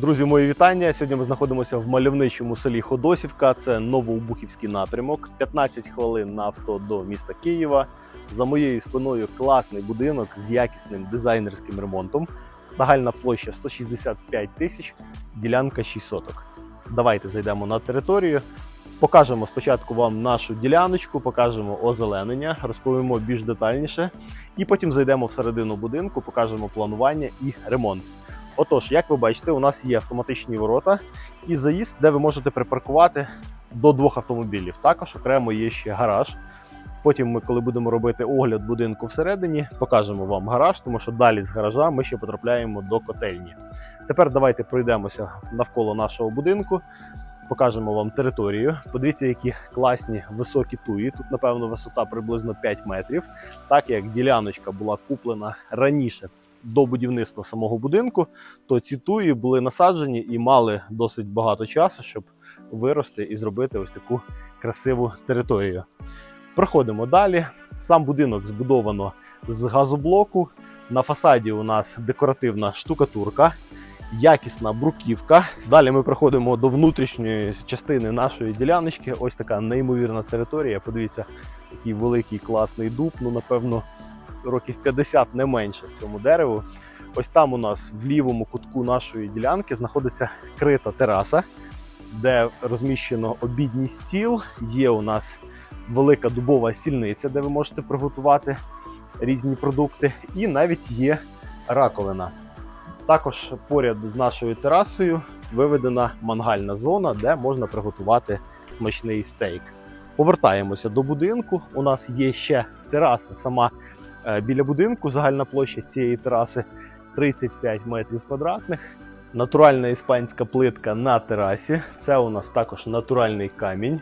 Друзі, мої вітання. Сьогодні ми знаходимося в мальовничому селі Ходосівка. Це Новоубухівський напрямок. 15 хвилин на авто до міста Києва. За моєю спиною класний будинок з якісним дизайнерським ремонтом. Загальна площа 165 тисяч, ділянка 6 соток. Давайте зайдемо на територію. Покажемо спочатку вам нашу діляночку, покажемо озеленення, розповімо більш детальніше, і потім зайдемо всередину будинку, покажемо планування і ремонт. Отож, як ви бачите, у нас є автоматичні ворота і заїзд, де ви можете припаркувати до двох автомобілів. Також окремо є ще гараж. Потім ми, коли будемо робити огляд будинку всередині, покажемо вам гараж, тому що далі з гаража ми ще потрапляємо до котельні. Тепер давайте пройдемося навколо нашого будинку, покажемо вам територію. Подивіться, які класні високі туї. Тут, напевно, висота приблизно 5 метрів. Так як діляночка була куплена раніше до будівництва самого будинку, то ці туї були насаджені і мали досить багато часу, щоб вирости і зробити ось таку красиву територію. Проходимо далі. Сам будинок збудовано з газоблоку. На фасаді у нас декоративна штукатурка, якісна бруківка. Далі ми проходимо до внутрішньої частини нашої діляночки. Ось така неймовірна територія. Подивіться, який великий класний дуб. Ну, напевно, років 50 не менше цьому дереву. Ось там у нас в лівому кутку нашої ділянки знаходиться крита тераса, де розміщено обідній стіл. Є у нас велика дубова стільниця, де ви можете приготувати різні продукти, і навіть є раковина. Також поряд з нашою терасою виведена мангальна зона, де можна приготувати смачний стейк. Повертаємося до будинку. У нас є ще тераса сама біля будинку. Загальна площа цієї тераси 35 метрів квадратних. Натуральна іспанська плитка на терасі. Це у нас також натуральний камінь.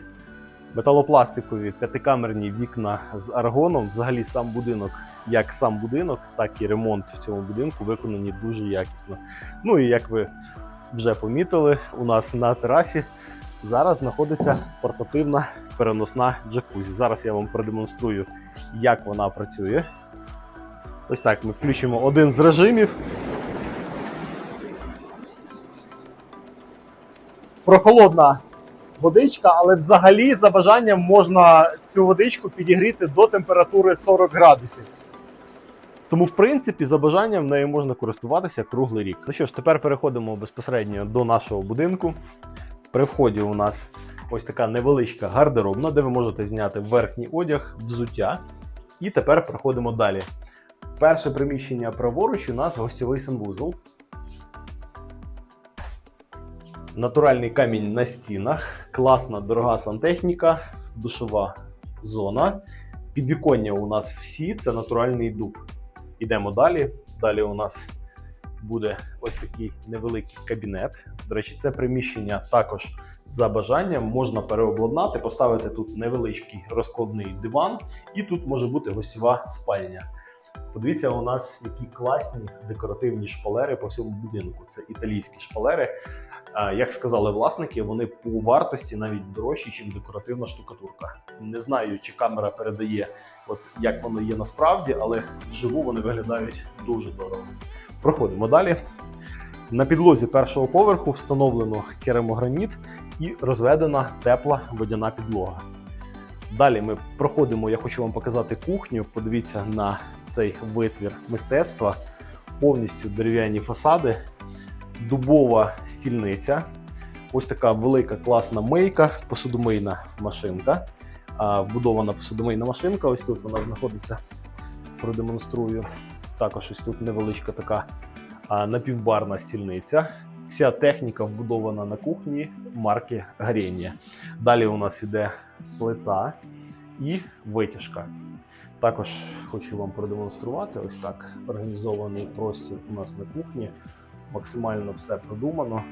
Металопластикові п'ятикамерні вікна з аргоном. Взагалі сам будинок, як сам будинок, так і ремонт в цьому будинку виконані дуже якісно. Ну і як ви вже помітили, у нас на терасі зараз знаходиться портативна переносна джакузі. Зараз я вам продемонструю, як вона працює. Ось так ми включимо один з режимів. Прохолодна водичка, але взагалі за бажанням можна цю водичку підігріти до температури 40 градусів. Тому, в принципі, за бажанням нею можна користуватися круглий рік. Ну що ж, тепер переходимо безпосередньо до нашого будинку. При вході у нас ось така невеличка гардеробна, де ви можете зняти верхній одяг, взуття. І тепер проходимо далі. Перше приміщення праворуч у нас гостьовий санвузол. Натуральний камінь на стінах, класна дорога сантехніка, душова зона. Підвіконня у нас всі це натуральний дуб. Ідемо далі. Далі у нас буде ось такий невеликий кабінет. До речі, це приміщення також за бажанням можна переобладнати, поставити тут невеличкий розкладний диван, і тут може бути гостєва спальня. Подивіться, у нас які класні декоративні шпалери по всьому будинку. Це італійські шпалери. Як сказали власники, вони по вартості навіть дорожчі, ніж декоративна штукатурка. Не знаю, чи камера передає, от як воно є насправді, але вживу вони виглядають дуже дорого. Проходимо далі. На підлозі першого поверху встановлено керамограніт і розведена тепла водяна підлога. Далі ми проходимо, я хочу вам показати кухню. Подивіться на цей витвір мистецтва. Повністю дерев'яні фасади, дубова стільниця. Ось така велика класна мийка, посудомийна машинка. Вбудована посудомийна машинка. Ось тут вона знаходиться. Продемонструю. Також ось тут невеличка така напівбарна стільниця. Вся техніка вбудована на кухні марки Гарєнія. Далі у нас іде плита і витяжка. Також хочу вам продемонструвати ось так організований простір у нас на кухні. Максимально все продумано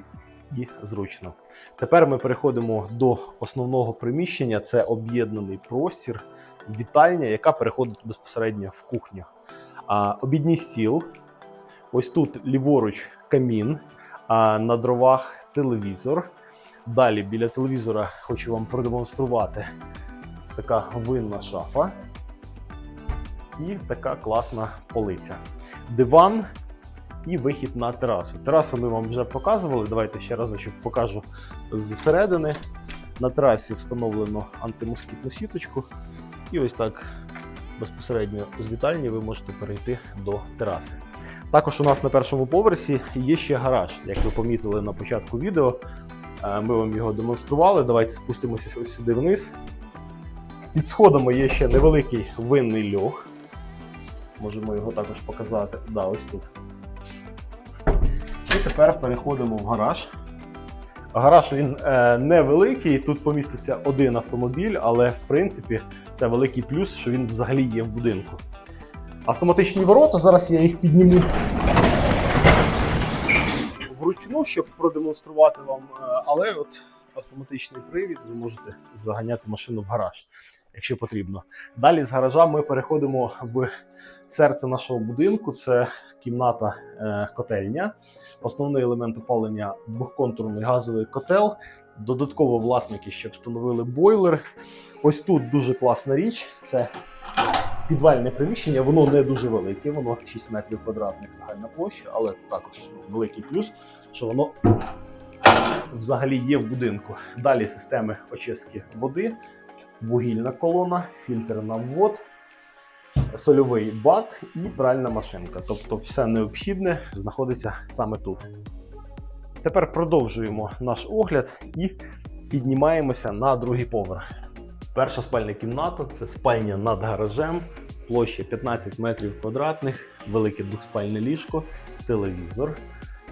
і зручно. Тепер ми переходимо до основного приміщення. Це об'єднаний простір, вітальня, яка переходить безпосередньо в кухню. А, обідній стіл. Ось тут ліворуч камін, на дровах телевізор. Далі біля телевізора хочу вам продемонструвати ось така винна шафа і така класна полиця. Диван і вихід на терасу. Терасу ми вам вже показували. Давайте ще разочок покажу зсередини. На терасі встановлено антимоскітну сіточку. І ось так безпосередньо з вітальні ви можете перейти до тераси. Також у нас на першому поверсі є ще гараж. Як ви помітили на початку відео, е, ми вам його демонстрували. Давайте спустимося ось сюди вниз. Під сходами є ще невеликий винний льох. Можемо його також показати. Да, ось тут. І тепер переходимо в гараж. Гараж він е, невеликий, тут поміститься один автомобіль, але в принципі це великий плюс, що він взагалі є в будинку. Автоматичні ворота, зараз я їх підніму вручну, щоб продемонструвати вам. е, Але от автоматичний привід, ви можете заганяти машину в гараж, якщо потрібно. Далі з гаража ми переходимо в серце нашого будинку. Це кімната е, котельня. Основний елемент опалення двохконтурний газовий котел. Додатково власники ще встановили бойлер. Ось тут дуже класна річ. Це підвальне приміщення, воно не дуже велике, воно 6 метрів квадратних загальна площа, але також великий плюс, що воно взагалі є в будинку. Далі системи очистки води, вугільна колона, фільтр на ввод, сольовий бак і пральна машинка. Тобто все необхідне знаходиться саме тут. Тепер продовжуємо наш огляд і піднімаємося на другий поверх. Перша спальня кімната це спальня над гаражем, площа 15 метрів квадратних, велике двохспальне ліжко, телевізор,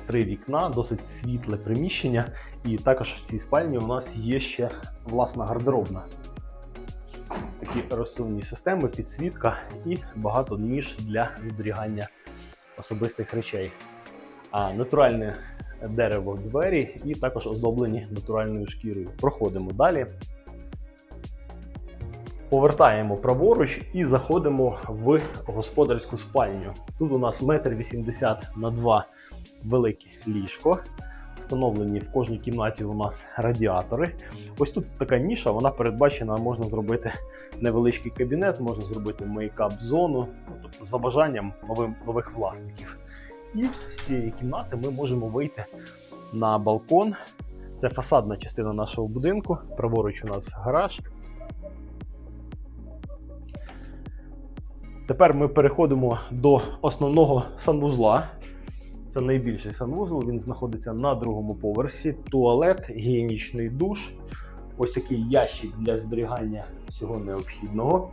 три вікна, досить світле приміщення. І також в цій спальні у нас є ще власна гардеробна. Такі розсувні системи, підсвітка і багато ніж для зберігання особистих речей. А натуральне дерево двері і також оздоблені натуральною шкірою. Проходимо далі. Повертаємо праворуч і заходимо в господарську спальню. Тут у нас 1,80 м на 2 велике ліжко. Встановлені в кожній кімнаті у нас радіатори. Ось тут така ніша, вона передбачена, можна зробити невеличкий кабінет, можна зробити мейкап-зону, ну, тобто за бажанням новим, нових власників. І з цієї кімнати ми можемо вийти на балкон. Це фасадна частина нашого будинку. Праворуч у нас гараж. Тепер ми переходимо до основного санвузла. Це найбільший санвузол. Він знаходиться на другому поверсі. Туалет, гігієнічний душ, ось такий ящик для зберігання всього необхідного,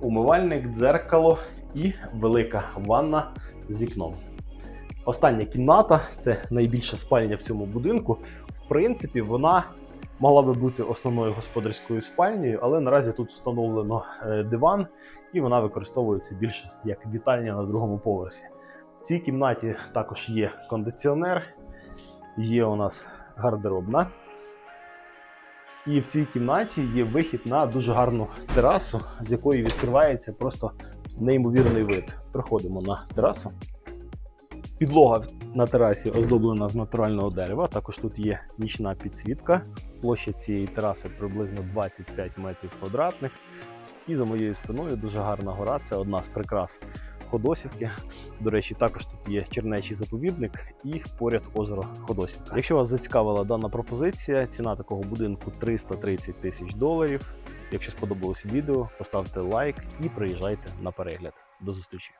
умивальник, дзеркало і велика ванна з вікном. Остання кімната це найбільша спальня в цьому будинку. В принципі, вона могла би бути основною господарською спальнею, але наразі тут встановлено е, диван, і вона використовується більше як вітальня на другому поверсі. В цій кімнаті також є кондиціонер, є у нас гардеробна. І в цій кімнаті є вихід на дуже гарну терасу, з якої відкривається просто неймовірний вид. Приходимо на терасу. Підлога на терасі оздоблена з натурального дерева. Також тут є нічна підсвітка. Площа цієї тераси приблизно 25 метрів квадратних. І за моєю спиною дуже гарна гора. Це одна з прикрас Ходосівки. До речі, також тут є чернечий заповідник і поряд озеро Ходосівка. Якщо вас зацікавила дана пропозиція, ціна такого будинку 330 тисяч доларів. Якщо сподобалось відео, поставте лайк і приїжджайте на перегляд. До зустрічі!